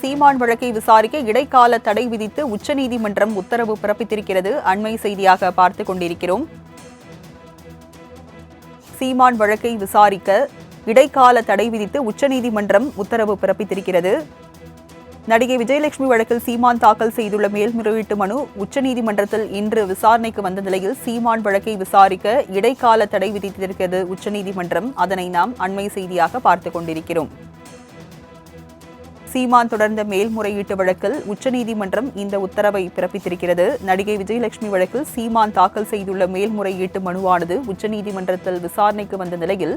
சீமான் வழக்கை விசாரிக்க இடைக்கால தடை விதித்து உச்சநீதிமன்றம் உத்தரவு பிறப்பித்திருக்கிறது. அண்மை செய்தியாக பார்த்துக் கொண்டிருக்கிறோம். சீமான் வழக்கை விசாரிக்க இடைக்கால தடை விதித்து உச்சநீதிமன்றம் உத்தரவு பிறப்பித்திருக்கிறது. நடிகை விஜயலட்சுமி வழக்கில் சீமான் தாக்கல் செய்துள்ள மேல்முறையீட்டு மனு உச்சநீதிமன்றத்தில் இன்று விசாரணைக்கு வந்த நிலையில் சீமான் வழக்கை விசாரிக்க இடைக்கால தடை விதித்திருக்கிறது உச்சநீதிமன்றம். அதனை நாம் அண்மை செய்தியாக பார்த்துக் கொண்டிருக்கிறோம். சீமான் தொடர்ந்த மேல்முறையீட்டு வழக்கில் உச்சநீதிமன்றம் இந்த உத்தரவை பிறப்பித்திருக்கிறது. நடிகை விஜயலட்சுமி வழக்கில் சீமான் தாக்கல் செய்துள்ள மேல்முறையீட்டு மனுவானது உச்சநீதிமன்றத்தில் விசாரணைக்கு வந்த நிலையில்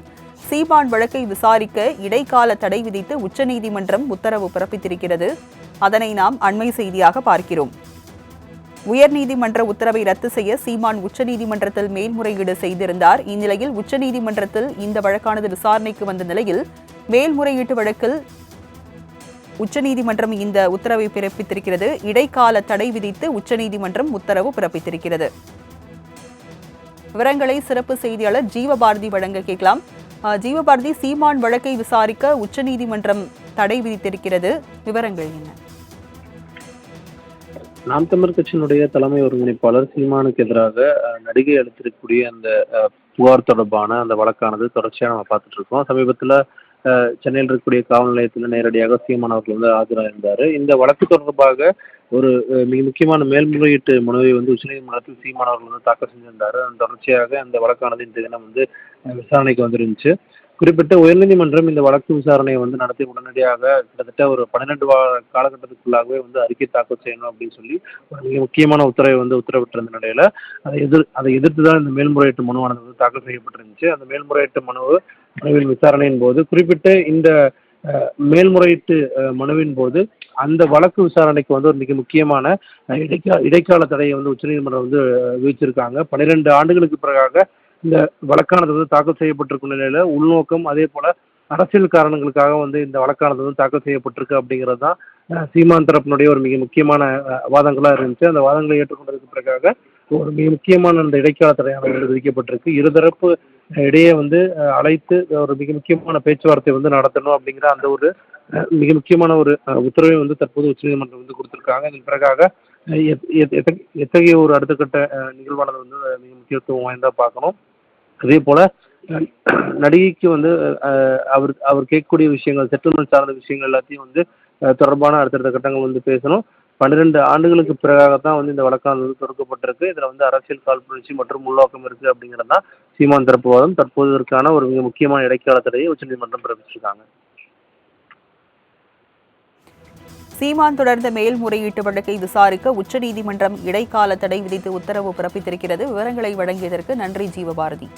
சீமான் வழக்கை விசாரிக்க இடைக்கால தடை விதித்து உச்சநீதிமன்றம் உத்தரவு பிறப்பித்திருக்கிறது. அதனை நாம் அண்மை செய்தியாக பார்க்கிறோம். உயர்நீதிமன்ற உத்தரவை ரத்து செய்ய சீமான் உச்சநீதிமன்றத்தில் மேல்முறையீடு செய்திருந்தார். இந்நிலையில் உச்சநீதிமன்றத்தில் இந்த வழக்கானது விசாரணைக்கு வந்த நிலையில் மேல்முறையீட்டு வழக்கில் உச்சநீதிமன்றம் இந்த உத்தரவை பிறப்பித்திருக்கிறது. இடைக்கால தடை விதித்து உச்சநீதிமன்றம் உத்தரவு பிறப்பித்திருக்கிறது. விவரங்களை சிறப்பு செய்தியாளர் ஜீவபாரதி வழங்க கேட்கலாம். ஜீவபாரதி சீமான் வழக்கை விசாரிக்க உச்சநீதிமன்றம் தடை விதித்திருக்கிறது. விவரங்கள் என்ன? நாம் தமிழ் கட்சியினுடைய தலைமை ஒருங்கிணைப்பாளர் சீமானுக்கு எதிராக அஹ், நடிகை அளித்திருக்கக்கூடிய அந்த அஹ், புகார் தொடர்பான அந்த வழக்கானது தொடர்ச்சியாக நம்ம பார்த்துட்டு இருக்கோம். சமீபத்தில் சென்னையில் இருக்கக்கூடிய காவல் நிலையத்தில் நேரடியாக சீமான் அவர்கள் வந்து ஆஜராயிருந்தார் இந்த வழக்கு தொடர்பாக ஒரு மிக முக்கியமான மேல்முறையீட்டு மனுவை வந்து உச்சநீதிமன்றத்தில் சீமான் அவர்கள் வந்து தாக்கல் செஞ்சிருந்தார். அதன் தொடர்ச்சியாக அந்த வழக்கானது இந்த தினம் வந்து விசாரணைக்கு வந்துருந்துச்சு. குறிப்பிட்ட உயர்நீதிமன்றம் இந்த வழக்கு விசாரணையை வந்து நடத்தி உடனடியாக கிட்டத்தட்ட ஒரு பன்னிரெண்டு வா காலகட்டத்துக்குள்ளாகவே வந்து அறிக்கை தாக்கல் செய்யணும் அப்படின்னு சொல்லி ஒரு மிக முக்கியமான உத்தரவை வந்து உத்தரவிட்டிருந்த நிலையில அதை எதிர் அதை எதிர்த்து தான் இந்த மேல்முறையீட்டு மனுவானது வந்து தாக்கல் செய்யப்பட்டிருந்துச்சு. அந்த மேல்முறையீட்டு மனு மனுவின் விசாரணையின் போது குறிப்பிட்ட இந்த மேல்முறையீட்டு மனுவின் போது அந்த வழக்கு விசாரணைக்கு வந்து ஒரு மிக முக்கியமான இடைக்கா இடைக்கால தடையை வந்து உச்சநீதிமன்றம் வந்து விதிச்சிருக்காங்க. பன்னிரெண்டு ஆண்டுகளுக்கு பிறகாக இந்த வழக்கானது வந்து தாக்கல் செய்யப்பட்டிருக்கும் நிலையில உள்நோக்கம் அதே போல அரசியல் காரணங்களுக்காக வந்து இந்த வழக்கானது வந்து தாக்கல் செய்யப்பட்டிருக்கு அப்படிங்கிறது தான் சீமான் தரப்பினுடைய ஒரு மிக முக்கியமான வாதங்களாக வாதங்களா இருந்துச்சு. அந்த வாதங்களை ஏற்றுக்கொண்டதுக்கு பிறகாக ஒரு மிக முக்கியமான அந்த இடைக்கால தடையானது விதிக்கப்பட்டிருக்கு. இருதரப்பு இடையே வந்து அழைத்து ஒரு மிக முக்கியமான பேச்சுவார்த்தை வந்து நடத்தணும் அப்படிங்கிற அந்த ஒரு மிக முக்கியமான ஒரு உத்தரவை வந்து தற்போது உச்சநீதிமன்றம் வந்து கொடுத்திருக்காங்க. இதன் பிறகாக எத்- எத்- எத்தகைய- எத்தகைய ஒரு அடுத்த கட்ட நிகழ்வானது வந்து மிக முக்கியத்துவம் வாய்ந்தா பார்க்கணும். அதே போல் நடிகைக்கு வந்து அவர் அவர் கேட்கக்கூடிய விஷயங்கள் செட்டில்மெண்ட் சார்ந்த விஷயங்கள் எல்லாத்தையும் வந்து தொடர்பான அடுத்தடுத்த கட்டங்கள் வந்து பேசணும். பன்னிரெண்டு ஆண்டுகளுக்கு பிறகாக தான் வந்து இந்த வழக்கானது வந்து தொடுக்கப்பட்டிருக்கு. இதில் வந்து அரசியல் காழ்ப்புணர்ச்சி மற்றும் உள்நோக்கம் இருக்குது அப்படிங்கிறது தான் சீமான் தரப்பு வாதம். ஒரு மிக முக்கியமான இடைக்கால தடையை உச்சநீதிமன்றம் பிறப்பிச்சிருக்காங்க. சீமான் தொடர்ந்த மேல்முறையீட்டு வழக்கை விசாரிக்க உச்சநீதிமன்றம் இடைக்கால தடை விதித்து உத்தரவு பிறப்பித்திருக்கிறது. விவரங்களை வழங்கியதற்கு நன்றி ஜீவபாரதி.